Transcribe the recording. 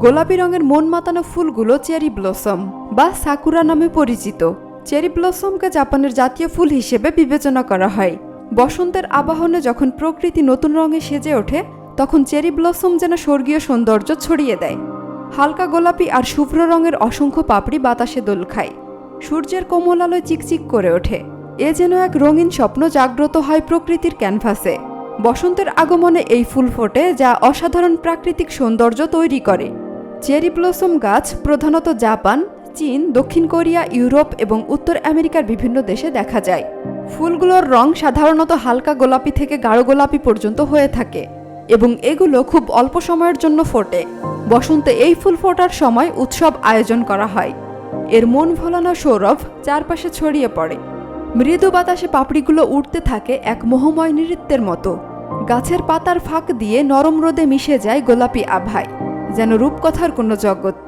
গোলাপি রঙের মন মাতানো ফুলগুলো চেরি ব্লসম বা সাকুরা নামে পরিচিত। চেরি ব্লসমকে জাপানের জাতীয় ফুল হিসেবে বিবেচনা করা হয়। বসন্তের আবাহনে যখন প্রকৃতি নতুন রঙে সেজে ওঠে, তখন চেরি ব্লসম যেন স্বর্গীয় সৌন্দর্য ছড়িয়ে দেয়। হালকা গোলাপি আর শুভ্র রঙের অসংখ্য পাপড়ি বাতাসে দোল খায়। সূর্যের কোমল আলোয় চিকচিক করে ওঠে। এ যেন এক রঙিন স্বপ্ন জাগ্রত হয় প্রকৃতির ক্যানভাসে। বসন্তের আগমনে এই ফুল ফোটে, যা অসাধারণ প্রাকৃতিক সৌন্দর্য তৈরি করে। চেরি ব্লসম গাছ প্রধানত জাপান, চীন, দক্ষিণ কোরিয়া, ইউরোপ এবং উত্তর আমেরিকার বিভিন্ন দেশে দেখা যায়। ফুলগুলোর রং সাধারণত হালকা গোলাপি থেকে গাঢ় গোলাপি পর্যন্ত হয়ে থাকে এবং এগুলো খুব অল্প সময়ের জন্য ফোটে। বসন্তে এই ফুল ফোটার সময় উৎসব আয়োজন করা হয়। এর মন ভোলানো সৌরভ চারপাশে ছড়িয়ে পড়ে। মৃদু বাতাসে পাপড়িগুলো উঠতে থাকে এক মোহময় নৃত্যের মতো। গাছের পাতার ফাঁক দিয়ে নরম রোদে মিশে যায় গোলাপি আভায়। যেন রূপকথার কোনো জগৎ